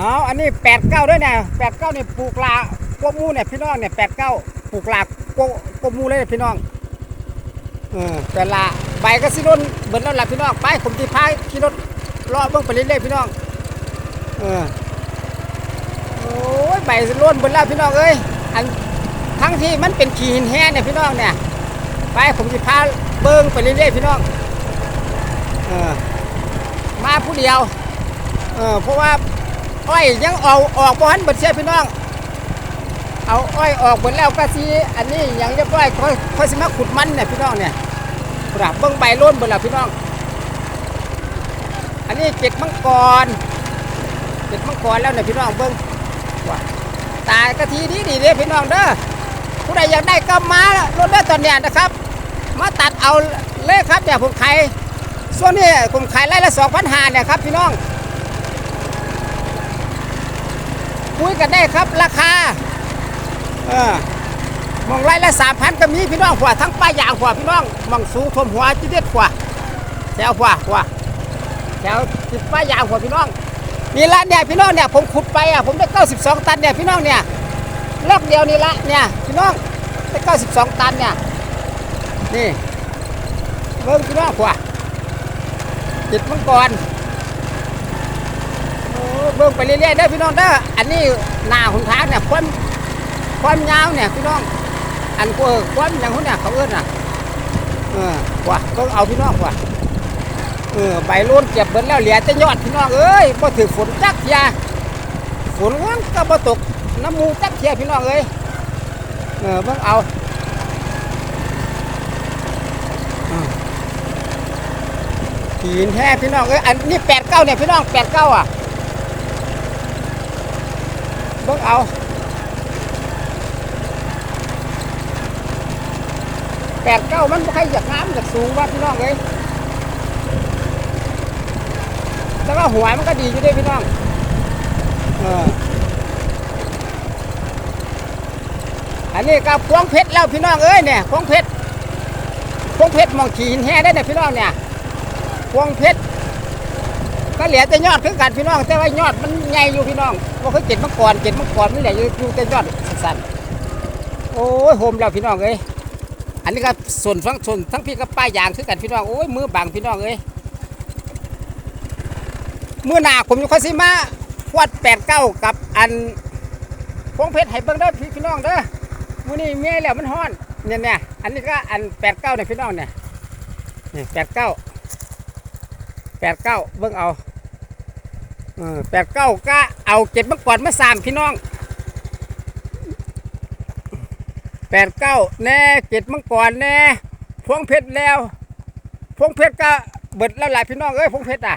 เอาอันนี้แปดเก้าด้วยเนี่ยแปดเก้าเนี่ยปลูกลาพวกมูเนี่ยพี่น้องเนี่ยแปดเก้าปลูกลาพวกพวกมูเลยพี่น้องเออแต่ละใบก็สิร่นเบิดแล้วล่ะพี่น้องไปผมที่พายขี่รถรอเบิ่งไปเรื่อยๆพี่น้องเออโอ้ยใบสิร่นเบิดแล้วพี่น้องเอ้ยอันทั้งที่มันเป็นขี้หินแห้งเนี่ยพี่น้องเนี่ยไปผมที่พาเบิ่งไปเรื่อยๆพี่น้องเออมาผู้เดียวเออเพราะว่า อ้อยยังเอาออกบ่ทันเบิดเสียพี่น้อง เอาอ้อยออกหมดแล้วก็สิอันนี้ยังเรียบร้อยค่อยค่อยสิมาขุดมันเนี่ยพี่น้องเนี่ยปรับเบิ่งใบล้นเบิดแล้วพี่น้อง อันนี้เก็ดมังกรเก็ดมังกรแล้วเนี่ยพี่น้องเบิ่งว่าตายกะทีดีดีเด้พี่น้องเด้อผู้ใดอยากได้ก็มาลดได้ตอนเนี้ยนะครับ มาตัดเอาเลยครับเนี่ยผมขายส่วนนี้ผมขายไร่ละสองพันหาเนี่ยครับพี่น้อง คุยกันได้ครับ ราคาเออมองไรละสามพันก็มีพี่น้องขวาทั้งป้ายยางขวาพี่น้องมองสูงทมหัวจีเด็ดขวาแถวขวาขวาแถวติดป้ายยางขวาพี่น้องนี่ละเนี่ยพี่น้องเนี่ยผมขุดไปอะผมได้เก้าสิบสองตันเนี่ยพี่น้องเนี่ยรอบเดียวนี่ละเนี่ยพี่น้องได้เก้าสิบสองตันเนี่ยนี่เบิ่งพี่น้องขวาติดมังกรโอ้เบิ่งไปเรื่อยๆเด้อพี่น้องเด้ออันนี้หน้าของทางเนี่ยความความยาวเนี่ยพี่น้อง อันกว่าความอย่างคนเนี่ยเขาเอิ้นน่ะเออว่าเบิ่งเอาพี่น้องว่าเออใบโล้นเก็บเบิดแล้วเหลือแต่ยอดพี่น้องเอ้ยบ่ถือฝนจักเทียฝนมันก็บ่ตกน้ำมูกจักเทียพี่น้องเอ้ยเออเบิ่งเอาอืมหินแท้พี่น้องเอ้ยอันนี้แปดเก้าเนี่ยพี่น้องแปดเก้าอะ บิ่งเอาแปดเก้ามันบ่ใครอยากน้ำอยากสูงว่าพี่น้องเอ้ยแต่ว่าหัวมันก็ดีอยู่ด้วยพี่น้องเอออันนี้ก็พวงเพชรแล้วพี่น้องเอ้ยเนี่ยพวงเพชรพวงเพชรมองขีหินแห่ได้เนี่ยพี่น้องเนี่ยพวงเพชร ก็เหลือแต่ยอดคือกันพี่น้อง แต่ว่ายอดมันใหญ่อยู่พี่น้องว่าเขาเก็บมาก่อนเก็บมาก่อนมันเหลืออยู่แต่ยอดสั้นๆโอ้ยโฮมแล้วพี่น้องเอ้ยอันนี้ก็ส่วนฟังส่วนทั้งพี่กับป้ายยางคือกันพี่น้องโอ้ยมือบังพี่น้องเอ้ยมือหนาผมอยู่คอสิมาวัดแปดเก้ากับอันพวงเพชรให้เบิ่งเด้อพี่พี่น้องเด้อมื้อนี้เมียแล้วมันฮ้อนเนี่ยเนี่ยอันนี้ก็อันแปดเก้าเนี่ยพี่น้องเนี่ยนี่แปดเก้า แปดเก้าเบิ่งเอาแปดเก้าก็เอาเจ็ดเมื่อก่อนมาสามพี่น้องแปดเก้าแน่เจ็ดมื่อก่อนแน่พวงเพชรแล้ว พวงเพชรก็เบิดแล้วหลายพี่น้องเอ้ยพวงเพชรอะ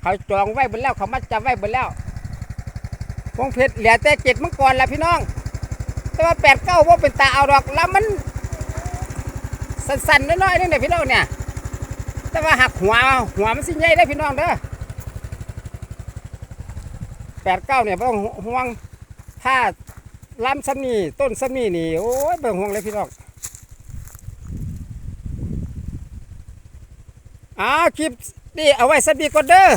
เขาจองไว้เบิดแล้วเขามัดจำไว้เบิดแล้ว พวงเพชรเหลือแต่เจ็ดมื่อก่อนแล้วพี่น้อง แต่ว่าแปดเก้าว่าเป็นตาเอาดอกแล้วมัน สั่นๆน้อยๆนี่แหละพี่น้องเนี่ย แต่ว่าหักหัวหัวมันสิใหญ่ได้พี่น้องเด้อแปดเก้าเนี่ยบ่ต้องห่วงถ้าลำซ้ำนี่ต้นซ้ำนี่นี่โอ้ยเบิ่งห่วงเลยพี่น้องอ้าวคลิปนี่เอาไว้สักดีก่อนเด้อ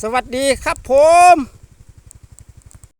สวัสดีครับผม